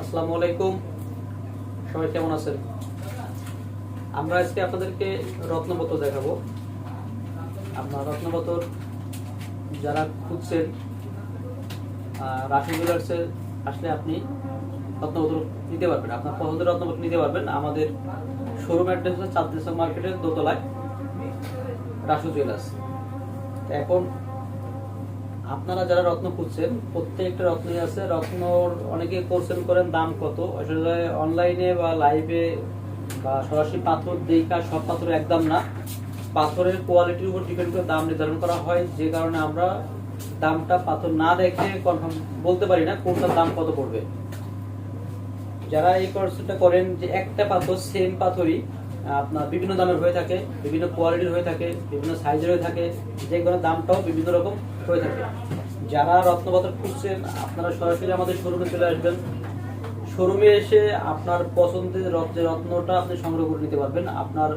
আসসালামু আলাইকুম। সবাই কেমন আছেন? আমরা আজকে আপনাদেরকে রত্নপত্র দেখাবো। আপনার রত্নপত্র যারা খুঁজছেন রাশি জুয়েলার্সে আসলে আপনি রত্নপত্র নিতে পারবেন। আপনার পছন্দের রত্নপত্র নিতে পারবেন। আমাদের শোরুম অ্যাড্রেস হচ্ছে চাঁদদেশা মার্কেটের দোতলায় রাশু জুয়েলার্স এখন আপনারা যারা রত্ন খুঁজছেন, প্রত্যেকটা রত্নই আছে। রত্ন অনেকে কোর্সেন করেন, দাম কত? আসলে অনলাইনে বা লাইভে বা সরাসরি পাথর দেখা সব পাথর একদম না। পাথরের কোয়ালিটির উপর ডিপেন্ড করে দাম নির্ধারণ করা হয়। যে কারণে আমরা দামটা পাথর না দেখে কনফার্ম বলতে পারি না কোনটার দাম কত পড়বে। যারা এই কোর্সটা করেন, যে একটা পাথর সেম পাথরই আপনার বিভিন্ন দামের হয়ে থাকে, বিভিন্ন কোয়ালিটির হয়ে থাকে, বিভিন্ন সাইজের হয়ে থাকে, যে কোনো দামটাও বিভিন্ন রকম হয়ে থাকে। যারা রত্নপাথর খুঁজছেন, আপনারা সরাসরি আমাদের শোরুমে চলে আসবেন। শোরুমে এসে আপনার পছন্দের রত্ন রত্নটা আপনি সংগ্রহ করে নিতে পারবেন। আপনার,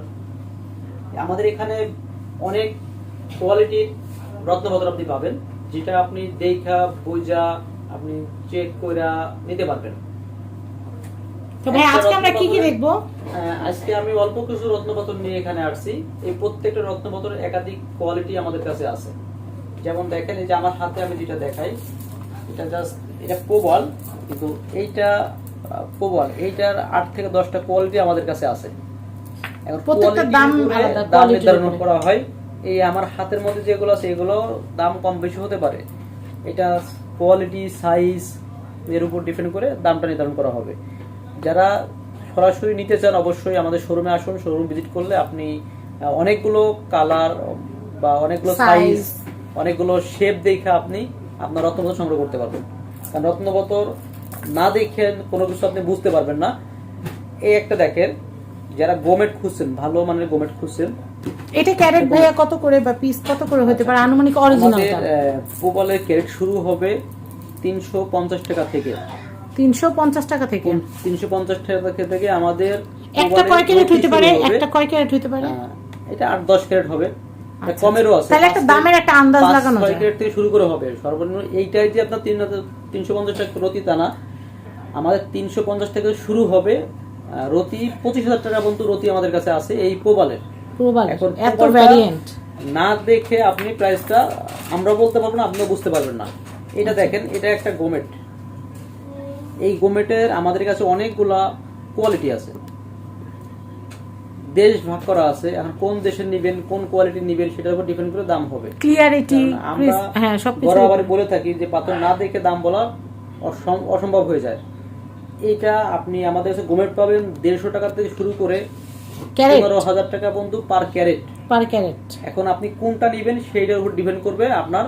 আমাদের এখানে অনেক কোয়ালিটির রত্নপাথর আপনি পাবেন, যেটা আপনি দেখা, বোঝা, আপনি চেক করে নিতে পারবেন। তো ভাই আজকে আমরা কি কি দেখব? আজকে আমি অল্প কিছু রত্নপাথর নিয়ে এখানে আসছি। এই প্রত্যেকটা রত্নপাথরের একাধিক কোয়ালিটি আমাদের কাছে আছে। যেমন দেখেন এই যে আমার হাতে আমি যেটা দেখাই এটা জাস্ট এটা প্রবল কিন্তু এইটা প্রবল এইটার আট থেকে দশটা কোয়ালিটি আমাদের কাছে আছে। এখন প্রত্যেকটার দাম দাম নির্ধারণ করা হয়। এই আমার হাতের মধ্যে যেগুলো আছে এগুলো দাম কম বেশি হতে পারে। এটা কোয়ালিটি সাইজ এর উপর ডিপেন্ড করে দামটা নির্ধারণ করা হবে। যারা সরাসরি নিতে চান অবশ্যই আমাদের শোরুমে আসুন। শোরুম ভিজিট করলে আপনি অনেকগুলো কালার বা অনেকগুলো সাইজ অনেকগুলো শেপ দেখে আপনি আপনার রত্নপত্র সংগ্রহ করতে পারবেন। কারণ রত্নপত্র না দেখে কোনো কিছু আপনি বুঝতে পারবেন না। এই একটা দেখেন যারা গোমেট খুঁজছেন ভালো মানের গোমেট খুঁজছেন এটা ক্যারেট ভাইয়া কত করে বা পিস কত করে হতে পারে? আনুমানিক অরিজিনালটা আমাদের পোবালের ক্যারেট শুরু হবে তিনশো পঞ্চাশ টাকা থেকে। তিনশো পঞ্চাশ টাকা থেকে। তিনশো পঞ্চাশ টাকা থেকে আমাদের একটা কয় ক্যারেট হইতে পারে? একটা কয় ক্যারেট হইতে পারে? এটা আট দশ ক্যারেট হবে। আচ্ছা, কমেরও আছে। তাহলে একটা দামের একটা আন্দাজ লাগানো যায়। ক্যারেট থেকে শুরু করে হবে। সর্বনিম্ন এইটাই যে আপনার তিন তিনশো পঞ্চাশ টাকা রতি তা না। আমাদের তিনশো পঞ্চাশ থেকে শুরু হবে। রতি পঁচিশ হাজার টাকা পর্যন্ত রতি আমাদের কাছে আছে এই পোবালের প্রবাল এখন এত ভ্যারিয়েন্ট না দেখে আপনি প্রাইসটা আমরা বলতে পারব না আপনিও বুঝতে পারবেন না। এটা আচ্ছা। দেখেন এটা একটা গোমেট এই গোমেটের আমাদের কাছে অনেকগুলা কোয়ালিটি আছে। দেশ ভাগ করা আছে এখন কোন দেশের নিবেন কোন কোয়ালিটি নিবেন সেটার উপর ডিপেন্ড করে দাম হবে। ক্লিয়ারিটি আমরা হ্যাঁ সবকিছু। বলে থাকি যে পাথর না দেখে দাম বলা অসম্ভব হয়ে যায়। এটা আপনি আমাদের কাছে গোমেট পাবেন দেড়শো টাকা থেকে শুরু করে পনেরো হাজার টাকা পর্যন্ত পার ক্যারেট পার ক্যারেট এখন আপনি কোনটা নেবেন সেইটার উপর ডিপেন্ড করবে আপনার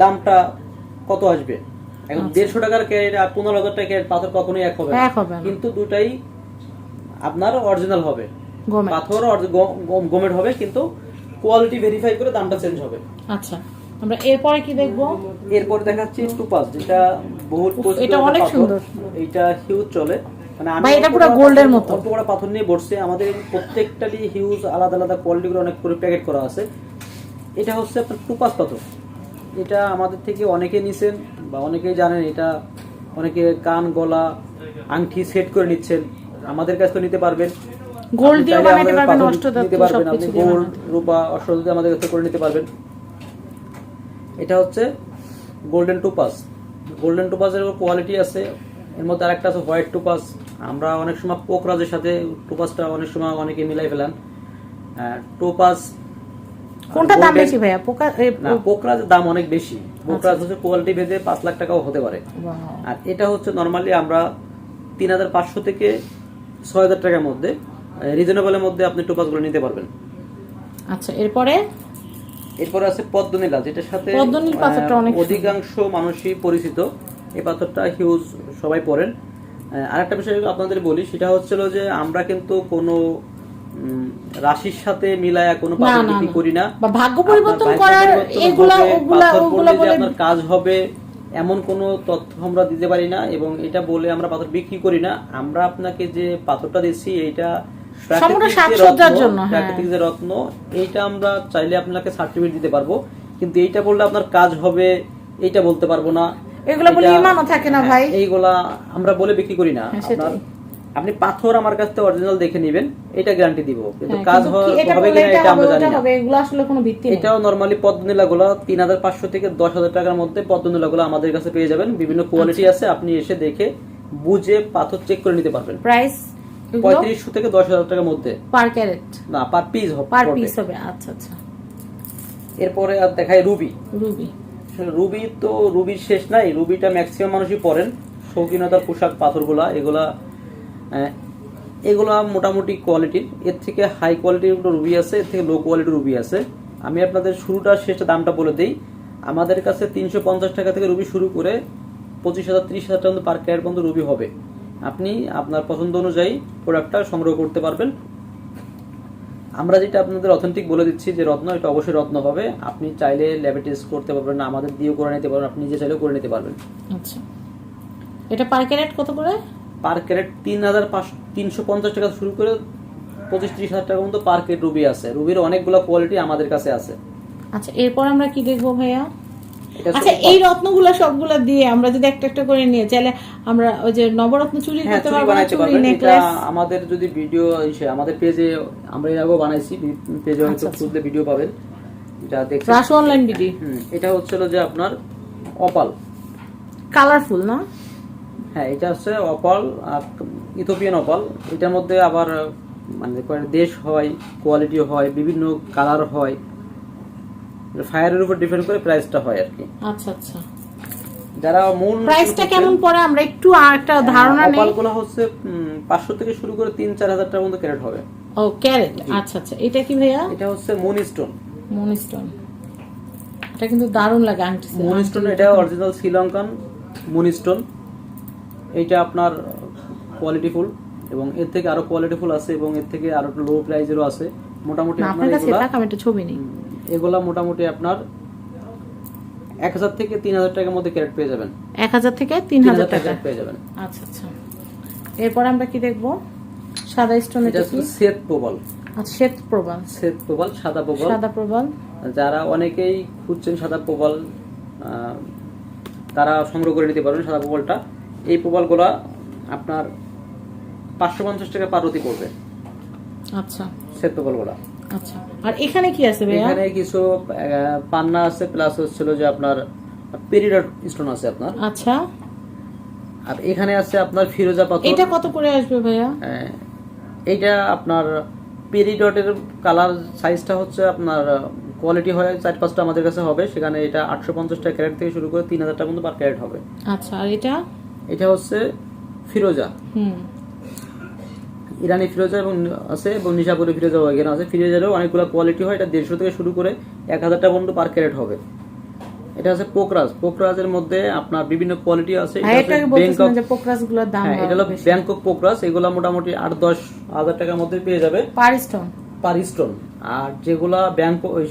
দামটা কত আসবে। এখন আচ্ছা। দেড়শো টাকার ক্যারেট আর পনেরো হাজার টাকা ক্যারেট পাথর কখনোই এক হবে এক হবে কিন্তু দুটাই আপনার অরিজিনাল হবে। পাথর অরি- গম- গম- গমেট হবে কিন্তু কোয়ালিটি ভেরিফাই করে দামটা চেঞ্জ হবে। আচ্ছা আমরা এরপরে কি দেখব? এরপর দেখাচ্ছি টুপাস যেটা বহুত এটা অনেক সুন্দর। এইটা হিউজ চলে। মানে আমি এটা পুরো গোল্ডের পাথর- মতো। অল্প কটা পাথর নিয়ে বসছে আমাদের প্রত্যেকটারই হিউজ আলাদা আলাদা অনেক করে প্যাকেট করা আছে। এটা হচ্ছে আপনার টুপাস পাথর। এটা আমাদের থেকে অনেকে নিছেন। বা অনেকেই জানেন এটা অনেকে কান গলা আংটি সেট করে নিচ্ছেন। আমাদের কাছ থেকে নিতে পারবেন। গোল্ড আপনি বানাতে পারবেন নিতে পারবেন আপনি গোল্ড রূপা অষ্টধাতু আমাদের কাছে করে নিতে পারবেন। এটা হচ্ছে গোল্ডেন টুপাস গোল্ডেন টুপাসের কোয়ালিটি আছে এর মধ্যে আরেকটা আছে হোয়াইট টুপাস আমরা অনেক সময় পোকরাজের সাথে টুপাসটা অনেক সময় অনেকে মিলাই ফেলান। টুপাস কোনটা দাম বেশি ভাইয়া? পোকরাজের দাম অনেক বেশি। পোকরাজ হচ্ছে কোয়ালিটি ভেদে পাঁচ লাখ টাকাও হতে পারে। আর এটা হচ্ছে নর্মালি আমরা তিন হাজার পাঁচশো থেকে ছয় হাজার টাকার মধ্যে রিজনেবলের মধ্যে আপনি টোপাসগুলো নিতে পারবেন। আচ্ছা এরপরে? এরপরে আছে পদ্মনীলা যেটার সাথে। অধিকাংশ মানুষই পরিচিত। এই পাথরটা হিউজ সবাই পড়েন। আরেকটা বিষয় আপনাদের বলি সেটা হচ্ছিল যে আমরা কিন্তু কোনো রাশির সাথে মিলায়া কোনো না, পাথর না, বিক্রি না। করি না বা ভাগ্য পরিবর্তন করার এগুলা ওগুলা ওগুলা বলে আপনার কাজ হবে এমন কোনো তথ্য আমরা দিতে পারি না এবং এটা বলে আমরা পাথর বিক্রি করি না আমরা আপনাকে যে পাথরটা দিচ্ছি প্রাকৃতিক যে রত্ন, জন্য, হ্যাঁ। প্রাকৃতিক যে রত্ন এইটা আমরা চাইলে আপনাকে সার্টিফিকেট দিতে পারব কিন্তু এইটা বললে আপনার কাজ হবে এইটা বলতে পারব না এগুলো বলে ইমানও থাকে না ভাই হ্যাঁ, এইগুলা আমরা বলে বিক্রি করি না হ্যাঁ, আপনার। আপনি পাথর আমার কাছ থেকে অরিজিনাল দেখে নেবেন এটা গ্যারান্টি দিব। কিন্তু হ্যাঁ, কাজ হবে কিনা এটা আমরা জানি না। এগুলো আসলে কোনো ভিত্তি নেই। এটাও নরমালি পদ্মনীলা গুলো তিন হাজার পাঁচশো থেকে দশ হাজার টাকার মধ্যে পদ্মনীলা গুলো আমাদের কাছে পেয়ে যাবেন। বিভিন্ন কোয়ালিটি আচ্ছা। আছে আপনি এসে দেখে বুঝে পাথর চেক করে নিতে পারবেন। প্রাইস এগুলো? পঁয়ত্রিশশো থেকে দশ হাজার টাকার মধ্যে। পার ক্যারেট না পার পিস হবে পার পিস হবে আচ্ছা আচ্ছা। এরপরে আর দেখায় রুবি। রুবি। রুবি তো রুবির শেষ নাই রুবিটা ম্যাক্সিমাম মানুষই পরেন। শৌখিনতার পোশাক পাথরগুলা এগুলা এগুলা মোটামুটি কোয়ালিটির এর থেকে হাই কোয়ালিটির রুবি আছে, এর থেকে লো কোয়ালিটির রুবি আছে। আমি আপনাদের শুরুটা শেষটা দামটা বলে দিই। আমাদের কাছে তিনশো পঞ্চাশ টাকা থেকে রুবি শুরু করে পঁচিশ হাজার, ত্রিশ হাজার টাকা পার ক্যারেট পর্যন্ত রুবি হবে। আপনি আপনার পছন্দ অনুযায়ী প্রোডাক্টটা সংগ্রহ করতে পারবেন। আমরা যেটা আপনাদের অথেন্টিক বলে দিচ্ছি যে রত্ন, এটা অবশ্যই রত্ন হবে। আপনি চাইলে ল্যাবে টেস্ট করতে পারবেন, আমাদের দিয়েও করে নিতে পারবেন, আপনি নিজে চাইলেও করে নিতে পারবেন। আচ্ছা। এটা পার ক্যারেট কত করে? পার ক্যারেট তিন হাজার তিনশো পঞ্চাশ টাকা শুরু করে পঁচিশ ত্রিশ হাজার টাকা পর্যন্ত পার ক্যারেট রুবি আছে। রুবির অনেকগুলো কোয়ালিটি আমাদের কাছে আছে। আচ্ছা এরপর আমরা কি দেখব ভাইয়া? আচ্ছা এই রত্নগুলো সবগুলো দিয়ে আমরা যদি একটা একটা করে নিয়ে চাইলে আমরা ওই যে নবরত্ন চুরি হ্যাঁ করতে পারব চুরি নেকলেস আমাদের যদি ভিডিও আমাদের পেজে আমরা এর আগেও বানাইছি পেজে হয়তো আচ্ছা, আচ্ছা। খুঁজলে ভিডিও পাবেন। যা দেখছেন রাসু অনলাইন হুম, এটা হচ্ছিল যে আপনার অপাল কালারফুল না? হ্যাঁ এটা হচ্ছে অপাল ইথোপিয়ান অপাল। এটার মধ্যে আবার মানে দেশ হয় কোয়ালিটি হয় বিভিন্ন কালার হয়। ফায়ারের উপর ডিপেন্ড করে প্রাইসটা হয় আর কি। আচ্ছা আচ্ছা। যারা মূল প্রাইসটা কেমন পড়ে? আমরা একটু একটা ধারণা নেই। অপালগুলো হচ্ছে পাঁচশো থেকে শুরু করে তিন চার হাজার টাকার মধ্যে ক্যারেট হবে। ও ক্যারেট? আচ্ছা আচ্ছা। এটা কি ভাইয়া? এটা হচ্ছে মুন স্টোন মনিস্টোন। এটা কিন্তু দারুণ লাগে আংটি মুন স্টোন এটা অরিজিনাল শ্রীলঙ্কান মুন স্টোন এইটা আপনার কোয়ালিটিফুল এবং এর থেকে আরও কোয়ালিটিফুল আছে এবং এর থেকে আরও লো প্রাইজেরও আছে। মোটামুটি আপনার কাছে এগুলা আমি একটা ছবি নেই। এগুলা মোটামুটি আপনার এক হাজার থেকে তিন হাজার টাকার মধ্যে ক্যারেট পেয়ে যাবেন। এক হাজার থেকে তিন হাজার টাকা। ক্যারেট পেয়ে যাবেন। আচ্ছা আচ্ছা। এরপর আমরা কি দেখব? সাদা স্টোন কি? শ্বেত প্রবল। আচ্ছা শ্বেত প্রবাল। শ্বেত প্রবল সাদা প্রবল। সাদা প্রবাল। যারা অনেকেই খুঁজছেন সাদা প্রবল তারা সংগ্রহ করে নিতে পারবেন সাদা প্রবলটা। এই প্রবলগুলা আপনার পাঁচশো পঞ্চাশ টাকা পারতি পড়বে। আচ্ছা। প্রবলগুলা। আচ্ছা। আর এখানে কি আছে ভাইয়া? এখানে কিছু পান্না আছে প্লাস হচ্ছিল যে আপনার পেরিডট স্টোন আছে আপনার। আচ্ছা। আর এখানে আছে আপনার ফিরোজা পাথর। এটা কত করে আসবে ভাইয়া? হ্যাঁ, এইটা আপনার পেরিডটের কালার সাইজটা হচ্ছে আপনার কোয়ালিটি হয় চার পাঁচটা আমাদের কাছে হবে। সেখানে এটা আটশো পঞ্চাশ টাকা ক্যারেট থেকে শুরু করে তিন হাজার টাকা পর্যন্ত পার ক্যারেট হবে। আচ্ছা আর এটা? এটা হচ্ছে ফিরোজা। ইরানি ফিরোজা এবং আছে এবং নিশাপুরি ফিরোজা এখানে আছে। ফিরোজারও অনেকগুলো কোয়ালিটি হয় এটা দেড়শো থেকে শুরু করে এক হাজার টাকা পর্যন্ত পার ক্যারেট হবে। এটা আছে পোকরাজ পোকরাজের মধ্যে আপনার বিভিন্ন কোয়ালিটি আছে। এটা হ্যাঁ এটা হলো ব্যাংকক পোকরাজ এগুলো মোটামুটি আট দশ হাজার টাকার মধ্যে পেয়ে যাবে। পার স্টোন পার স্টোন আর যেগুলা ব্যাংক ওই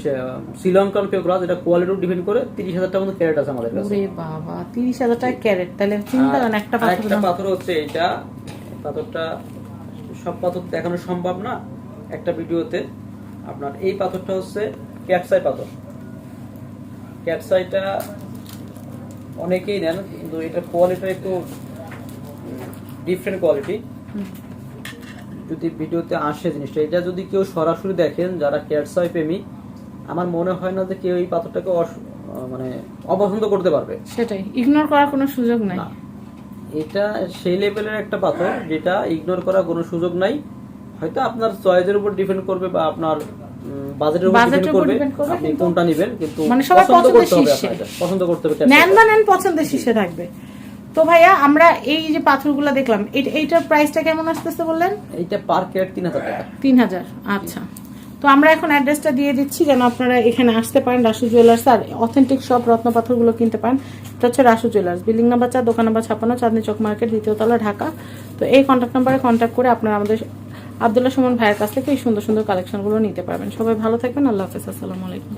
শ্রীলঙ্কান পেপার এটা কোয়ালিটির ডিপেন্ড করে তিরিশ হাজার টাকা মধ্যে ক্যারেট আছে আমাদের কাছে। বাবা তিরিশ হাজার টাকা ক্যারেট তাহলে চিন্তা করেন একটা পাথর একটা পাথর হচ্ছে এটা পাথরটা সব পাথর দেখানো সম্ভব না একটা ভিডিওতে। আপনার এই পাথরটা হচ্ছে ক্যাটসাই পাথর। ক্যাটসাইটা অনেকেই নেন কিন্তু এটা কোয়ালিটি একটু ডিফারেন্ট কোয়ালিটি। যদি ভিডিওতে আসে জিনিসটা এটা যদি কেউ সরাসরি দেখেন যারা ক্যাটসাই প্রেমী আমার মনে হয় না যে কেউ এই পাথরটাকে মানে অপছন্দ করতে পারবে। সেটাই ইগনোর করার কোনো সুযোগ নাই। এটা সেই লেভেলের একটা পাথর যেটা ইগনোর করার কোনো সুযোগ নাই। হয়তো আপনার চয়েসের উপর ডিপেন্ড করবে বা আপনার বাজেটের উপর ডিপেন্ড করবে। আপনি কোনটা নেবেন? কিন্তু মানে সবার পছন্দ পছন্দের শীর্ষে। পছন্দ করতে হবে নেন বা নেন পছন্দের শীর্ষে থাকবে। তো ভাইয়া আমরা এই যে পাথরগুলো দেখলাম এই- এইটার প্রাইসটা কেমন আসতেছে বললেন? এইটা পার ক্যারেট তিন হাজার টাকা। তিন হাজার আচ্ছা। তো আমরা এখন অ্যাড্রেসটা দিয়ে দিচ্ছি যেন আপনারা এখানে আসতে পারেন রাসু জুয়েলার্স আর অথেন্টিক সব রত্ন পাথরগুলো কিনতে পারেন। এটা হচ্ছে রাসু জুয়েলার্স বিল্ডিং নাম্বার চার দোকান নাম্বার ছাপ্পান্ন চাঁদনি চক মার্কেট দ্বিতীয়তলা ঢাকা। তো এই কন্ট্যাক্ট নাম্বারে কন্ট্যাক্ট করে আপনারা আমাদের আবদুল্লাহ সুমন ভাইয়ের কাছ থেকে এই সুন্দর সুন্দর কালেকশনগুলো নিতে পারবেন। সবাই ভালো থাকবেন আল্লাহ হাফেজ আসসালামু আলাইকুম।